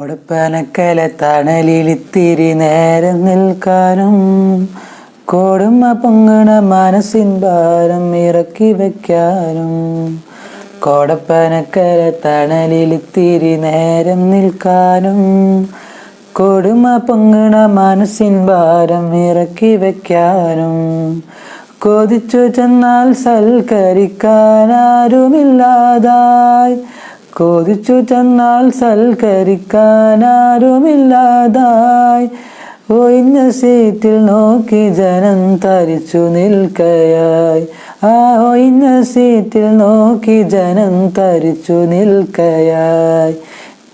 കൊടുപ്പനക്കല തണലിലിത്തിരി നേരം നിൽക്കാനും കൊടുമ പൊങ്ങണ മനസ്സിൻ ഭാരം ഇറക്കി വയ്ക്കാനും കോടപ്പനക്കല തണലിലിത്തിരി നേരം നിൽക്കാനും കൊടുമ പൊങ്ങണ മനസ്സിൻ ഭാരം ഇറക്കി വയ്ക്കാനും കൊതിച്ചു ചെന്നാൽ സൽക്കരിക്കാൻ ആരുമില്ലാതായി കൊതിച്ചു ചെന്നാൽ സൽക്കരിക്കാൻ ആരുമില്ലാതായി ഒഴിഞ്ഞ സീറ്റിൽ നോക്കി ജനം തരിച്ചു നിൽക്കയായി. ആ ഒഴിഞ്ഞ സീറ്റിൽ നോക്കി ജനം തരിച്ചു നിൽക്കയായി.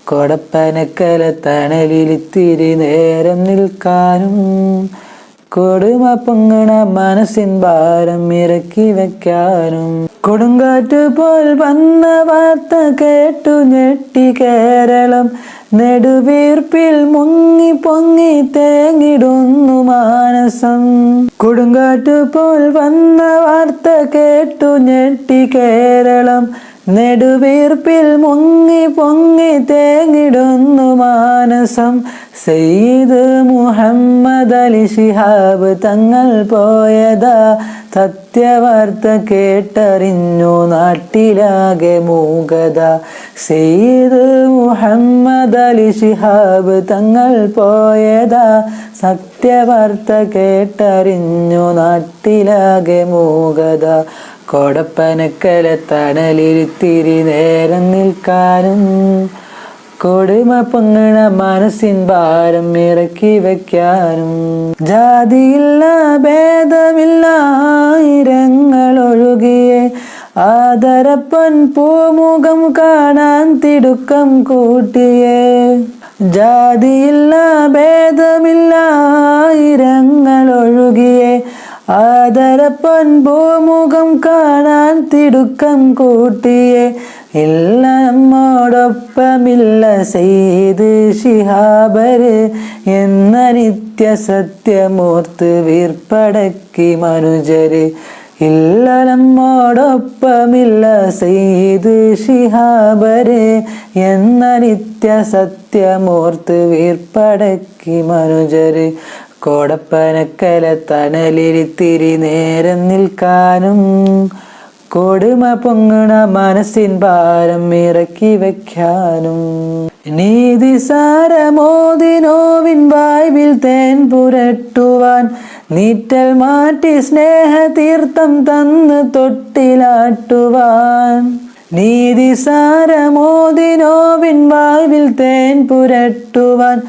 കൊടപ്പനക്കല തണലിലിത്തിരി നേരം നിൽക്കാനും കൊടുമ പൊങ്ങണ മനസ്സിൻ ഭാരം ഇറക്കി വെക്കാനും. കൊടുങ്കാറ്റ് പോൽ വന്ന വാർത്ത കേട്ടു ഞെട്ടി കേരളം. നെടുവീർപ്പിൽ മുങ്ങി പൊങ്ങി തേങ്ങിടുന്നു മാനസം. കൊടുങ്കാറ്റ് പോൽ വന്ന വാർത്ത കേട്ടു ഞെട്ടി കേരളം. നെടുവീർപ്പിൽ മുങ്ങി പൊങ്ങി തേങ്ങിടുന്നു മാനസം. സെയ്ദ് മുഹമ്മദ് അലി ഷിഹാബ് തങ്ങൾ പോയതാ സത്യവാർത്ത കേട്ടറിഞ്ഞു നാട്ടിലാകെ മൂകത. സെയ്ദ് മുഹമ്മദ് അലി ഷിഹാബ് തങ്ങൾ പോയതാ സത്യവാർത്ത കേട്ടറിഞ്ഞു നാട്ടിലാകെ മൂകത. കോടപ്പനക്കല തണലിരുത്തിരി നേരം നിൽക്കാനും. കൊടുമ പൊങ്ങണ മനസ്സിൻ ഭാരം ഇറക്കി വയ്ക്കാനും. ജാതിയില്ല ഭേദമില്ല ആയിരങ്ങൾ ഒഴുകിയെ ആദരപ്പൻ പൂമുഖം കാണാൻ തിടുക്കം കൂട്ടിയേ. ജാതിയില്ല ഭേദമില്ല ആയിരങ്ങൾ ഒഴുകിയെ ആദരപ്പൻ ഭൂമുഖം കാണാൻ തിടുക്കം കൂട്ടിയെ ഇല്ല നമ്മോടൊപ്പമില്ല സെയ്ത് ശിഹാബര് എന്ന നിത്യ സത്യമൂർത്ത് വീർപ്പടക്കി മനുജര്. ഇല്ല നമ്മോടൊപ്പമില്ല സെയ്ത് ശിഹാബര് എന്ന നിത്യ സത്യമൂർത്ത് വീർപ്പടക്കി മനുജര്. കോടപ്പനക്കല തണലിരിത്തിരി നേരം നിൽക്കാനും കൊടുമ പൊങ്ങണ മനസ്സിൻ ഭാരം ഇറക്കി വയ്ക്കാനും. നീതി സാരമോദിനോവിൻ വായ്വിൽ തേൻ പുരട്ടുവാൻ നീറ്റൽ മാറ്റി സ്നേഹ തീർത്ഥം തന്ന് തൊട്ടിലാട്ടുവാൻ. നീതി സാരമോദിനോവിൻ വായ്വിൽ തേൻ പുരട്ടുവാൻ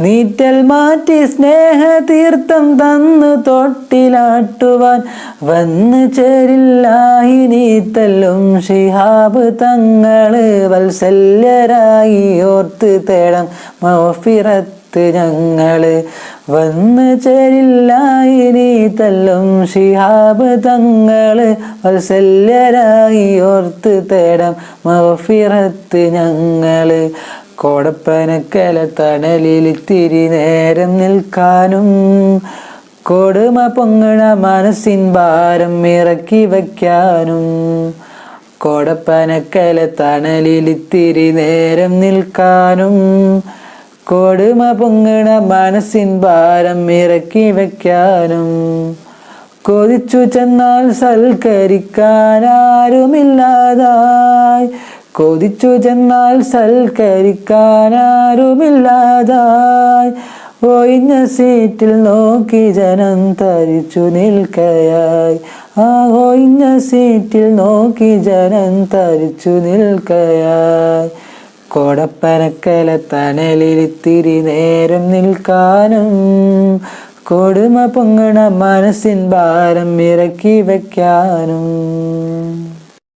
നീറ്റൽ മാറ്റി സ്നേഹ തീർത്ഥം തന്നു തൊട്ടിലാട്ടുവാൻ വന്ന് ചേരില്ലായി നീത്തല്ലും ഷിഹാബ് തങ്ങൾ വത്സല്യരായി ഓർത്ത് തേടം മൗഫിറത്ത് ഞങ്ങൾ. വന്ന് ചേരില്ലായി നീത്തല്ലും ഷിഹാബ് തങ്ങൾ വത്സല്യരായി ഓർത്ത് തേടം മൗഫിറത്ത് ഞങ്ങൾ. കോടപ്പനക്കല തണലിൽ തിരി നേരം നിൽക്കാനും കൊടുമ പൊങ്ങണ മനസ്സിൻ ഭാരം ഇറക്കി വയ്ക്കാനും കോടപ്പനക്കല തണലിൽ തിരി നേരം നിൽക്കാനും കൊടുമ പൊങ്ങണ മനസ്സിൻ ഭാരം ഇറക്കി വയ്ക്കാനും കൊതിച്ചു ചെന്നാൽ സൽക്കരിക്കാൻ ആരുമില്ലാതായി കൊതിച്ചു ചെന്നാൽ സൽക്കരിക്കാനാരുമില്ലാതായി. ഒഴിഞ്ഞ സീറ്റിൽ നോക്കി ജനം തരിച്ചു നിൽക്കയായി. ആ ഒഴിഞ്ഞ സീറ്റിൽ നോക്കി ജനം തരിച്ചു നിൽക്കയായി. കൊടപ്പനക്കല തണലിരിത്തിരി നേരം നിൽക്കാനും കൊടുമ പൊങ്ങണ മനസ്സിൻ ഭാരം ഇറക്കി വയ്ക്കാനും